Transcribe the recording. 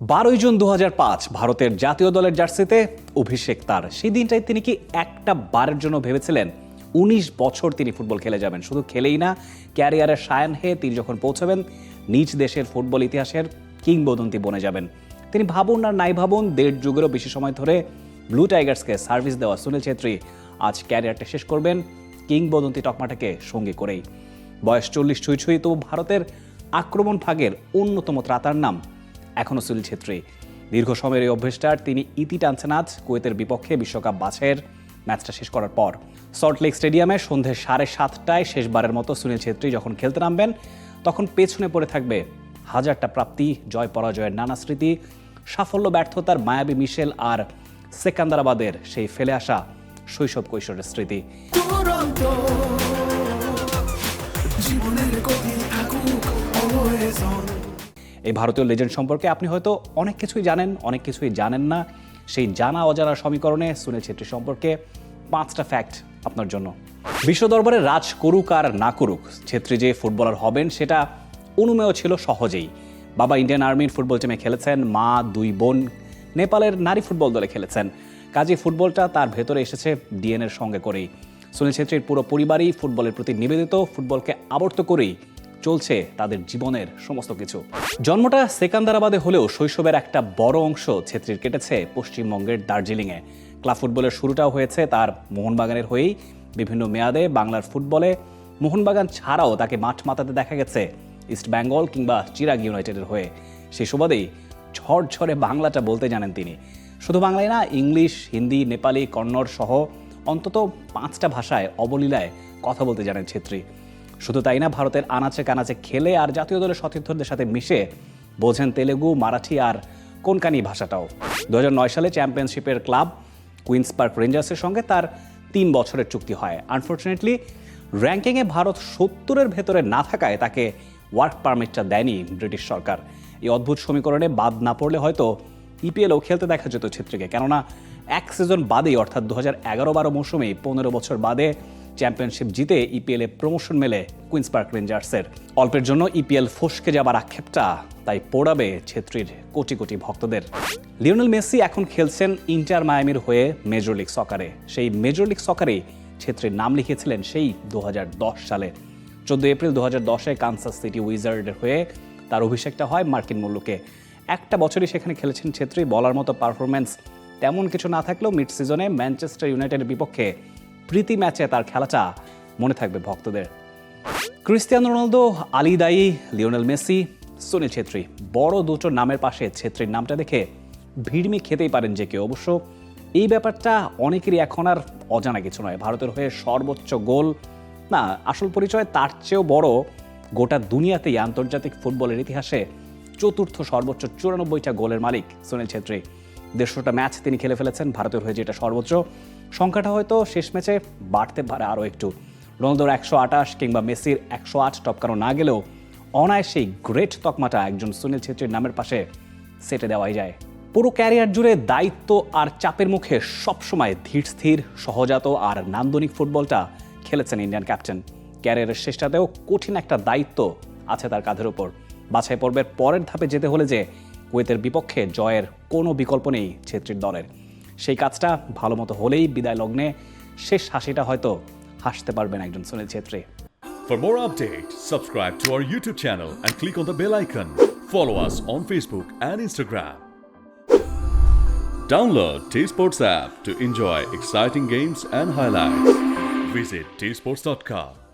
বারোই জুন দু হাজার পাঁচ ভারতের জাতীয় দলের জার্সিতে অভিষেক তার। সেই দিনটাই তিনি কি একটা বারের জন্য ভেবেছিলেন? উনিশ বছর তিনি ফুটবল খেলে যাবেন। শুধু খেলেই না ক্যারিয়ারের সায়ান হয়ে তিনি যখন পৌঁছাবেন, নিজ দেশের ফুটবল ইতিহাসের কিংবদন্তি বনে যাবেন। তিনি ভাবুন আর নাই ভাবুন, দেড় যুগেরও বেশি সময় ধরে ব্লু টাইগার্সকে সার্ভিস দেওয়া সুনীল ছেত্রী আজ ক্যারিয়ারটা শেষ করবেন, কিংবদন্তি টকমাটাকে সঙ্গী করেই। বয়স চল্লিশ ছুঁই ছুঁই, তবু ভারতের আক্রমণ ভাগের অন্যতম ত্রাতার নাম এখনও সুনীল ছেত্রী। দীর্ঘ সময়ের এই অভ্যেসটার তিনি ইতি টানছেন আজ কুয়েতের বিপক্ষে বিশ্বকাপ বাছের ম্যাচটা শেষ করার পর। সল্টলেক স্টেডিয়ামে সন্ধে সাড়ে সাতটায় শেষবারের মতো সুনীল ছেত্রী যখন খেলতে নামবেন, তখন পেছনে পড়ে থাকবে হাজারটা প্রাপ্তি, জয় পরাজয়ের নানা স্মৃতি, সাফল্য, ব্যর্থতার মায়াবী মিশেল আর সেকান্দারাবাদের সেই ফেলে আসা শৈশব কৈশোরের স্মৃতি। জীবনের এই ভারতীয় লেজেন্ড সম্পর্কে আপনি হয়তো অনেক কিছুই জানেন, অনেক কিছুই জানেন না। সেই জানা অজানা সমীকরণে সুনীল ছেত্রী সম্পর্কে পাঁচটা ফ্যাক্ট আপনার জন্য। বিশ্ব দরবারে রাজ করুক আর না করুক, ছেত্রী যে ফুটবলার হবেন সেটা অনুমেয় ছিল সহজেই। বাবা ইন্ডিয়ান আর্মির ফুটবল টিমে খেলেছেন, মা দুই বোন নেপালের নারী ফুটবল দলে খেলেছেন। কাজে ফুটবলটা তার ভেতরে এসেছে ডিএনএর সঙ্গে করেই। সুনীল ছেত্রীর পুরো পরিবারই ফুটবলের প্রতি নিবেদিত ফুটবলকে আবর্ত করেই চলছে তাদের জীবনের সমস্ত কিছু। জন্মটা সেকান্দারাবাদে হলেও শৈশবের একটা বড় অংশ ছেত্রীর কেটেছে পশ্চিমবঙ্গের দার্জিলিংয়ে। ক্লাব ফুটবলের শুরুটাও হয়েছে তার মোহনবাগানের হয়েই। বিভিন্ন মেয়াদে বাংলার ফুটবলে মোহনবাগান ছাড়াও তাকে মাঠ মাতাতে দেখা গেছে ইস্ট বেঙ্গল কিংবা চিরাগ ইউনাইটেডের হয়ে। সেই সুবাদেই ঝড় বাংলাটা বলতে জানেন তিনি। শুধু বাংলায় না, ইংলিশ, হিন্দি, নেপালি, কন্নড় সহ অন্তত পাঁচটা ভাষায় অবলীলায় কথা বলতে জানেন ছেত্রী। শুধু তাই না, ভারতের আনাচে কানাচে খেলে আর জাতীয় দলের সতীর্থদের সাথে মিশে বোঝেন তেলেগু, মারাঠি আর কোনকানি ভাষাটাও। দু হাজার নয় সালে চ্যাম্পিয়নশিপের ক্লাব কুইন্স পার্ক রেঞ্জার্সের সঙ্গে তার তিন বছরের চুক্তি হয়। আনফর্চুনেটলি, র্যাঙ্কিংয়ে ভারত সত্তরের ভেতরে না থাকায় তাকে ওয়ার্ক পারমিটটা দেয়নি ব্রিটিশ সরকার। এই অদ্ভুত সমীকরণে বাদ না পড়লে হয়তো ইপিএলও খেলতে দেখা যেত ছেত্রীকে। কেননা, এক সিজন বাদেই, অর্থাৎ দু হাজার এগারো বারো মৌসুমেই পনেরো বছর বাদে চ্যাম্পিয়নশিপ জিতে ইপিএল এ প্রমোশন মেলে কুইন্স পার্ক রেঞ্জার্সের অল্পের জন্য ইপিএল ফসকে যাবার আক্ষেপটা তাই পোড়াবে ছেত্রীর কোটি কোটি ভক্তদের। লিওনেল মেসি এখন খেলছেন ইন্টার মায়ামির হয়ে মেজর লিগ সকারে। সেই মেজর লিগ সকারে ছেত্রীর নাম লিখেছিলেন সেই দু হাজার দশ সালে। চোদ্দ এপ্রিল দু হাজার দশে কানসাস সিটি উইজার্ডের হয়ে তার অভিষেকটা হয় মার্কিন মূল্যকে একটা বছরই সেখানে খেলেছেন ছেত্রী, বলার মতো পারফরমেন্স তেমন কিছু না থাকলেও মিড সিজনে ম্যানচেস্টার ইউনাইটেডের বিপক্ষে প্রীতি ম্যাচে তার খেলাটা মনে থাকবে ভক্তদের। ক্রিস্টিয়ানো রোনালদো, আলী দায়ী, লিওনেল মেসি সুনীল ছেত্রী। বড় দুটো নামের পাশে ছেত্রীর নামটা দেখে ভিড়মি খেতেই পারেন যে কেউ। অবশ্য এই ব্যাপারটা অনেকেরই এখন আর অজানা কিছু নয়। ভারতের হয়ে সর্বোচ্চ গোল, না, আসল পরিচয় তার চেয়েও বড় গোটা দুনিয়াতেই আন্তর্জাতিক ফুটবলের ইতিহাসে চতুর্থ সর্বোচ্চ চুরানব্বইটা গোলের মালিক সুনীল ছেত্রী। দেড়শোটা ম্যাচ তিনি খেলে ফেলেছেন। ভারতের হয়ে যেটা সর্বোচ্চ সংখ্যাটা হয়তো শেষ ম্যাচে বাড়তে পারে আরও একটু। রোনালদোর একশো আটাশ কিংবা মেসির একশো আট টপকানো না গেলেও অনায়াসেই গ্রেট তকমাটা একজন সুনীল ছেত্রীর নামের পাশে সেটে দেওয়াই যায়। পুরো ক্যারিয়ার জুড়ে দায়িত্ব আর চাপের মুখে সবসময় ধীর, স্থির, সহজাত আর নান্দনিক ফুটবলটা খেলেছেন ইন্ডিয়ান ক্যাপ্টেন। ক্যারিয়ারের শেষটাতেও কঠিন একটা দায়িত্ব আছে তার কাঁধের ওপর বাছাই পর্বের পরের ধাপে যেতে হলে যে কুয়েতের বিপক্ষে জয়ের কোনো বিকল্প নেই ছেত্রীর দলের। সেই কাজটা ভালো মতো হলেই বিদায় লগ্নে শেষ হাসিটা হয়তো হাসতে পারবেন একজন Sunil Chhetri For more updates, subscribe to our YouTube channel and click on the bell icon. Follow us on Facebook and Instagram. Download T Sports app to enjoy exciting games and highlights. Visit tsports.com.